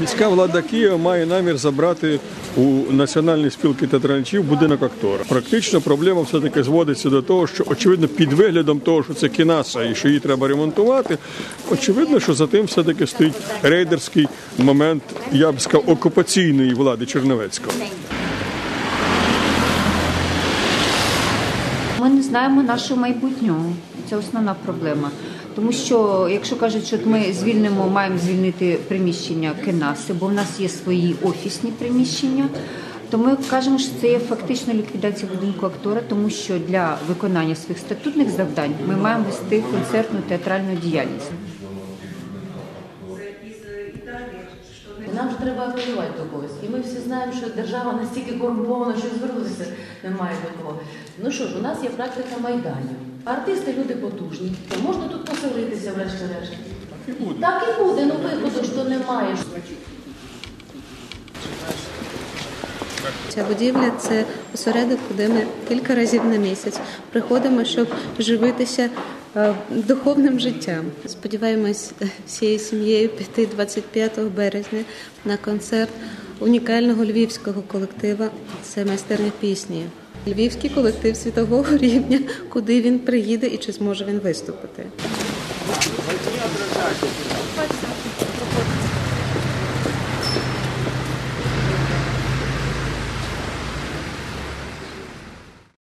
Міська влада Києва має намір забрати у національної спілки театральників будинок актора. Практично проблема все-таки зводиться до того, що очевидно під виглядом того, що це кінаса і що її треба ремонтувати. Очевидно, що за тим все-таки стоїть рейдерський момент, я б сказав, окупаційної влади Черновецького. Ми не знаємо нашого майбутнього. Це основна проблема. Тому що, якщо кажуть, що ми звільнимо, маємо звільнити приміщення Кенаси, бо в нас є свої офісні приміщення, то ми кажемо, що це є фактично ліквідація будинку актора, тому що для виконання своїх статутних завдань ми маємо вести концертну театральну діяльність. Нам ж треба апелювати до когось. І ми всі знаємо, що держава настільки корумпована, що звернутися немає до кого. Ну що ж, у нас є практика майданів. Артисти люди потужні. Можна тут врешті-решт. Так і буде, ну виходу ж то немає. Ця будівля це осередок, куди ми кілька разів на місяць приходимо, щоб живитися е, духовним життям. Сподіваємось всією сім'єю піти 25 березня на концерт унікального львівського колектива. Це майстерня пісні. Львівський колектив світового рівня, куди він приїде і чи зможе він виступити. Vai ter a transação.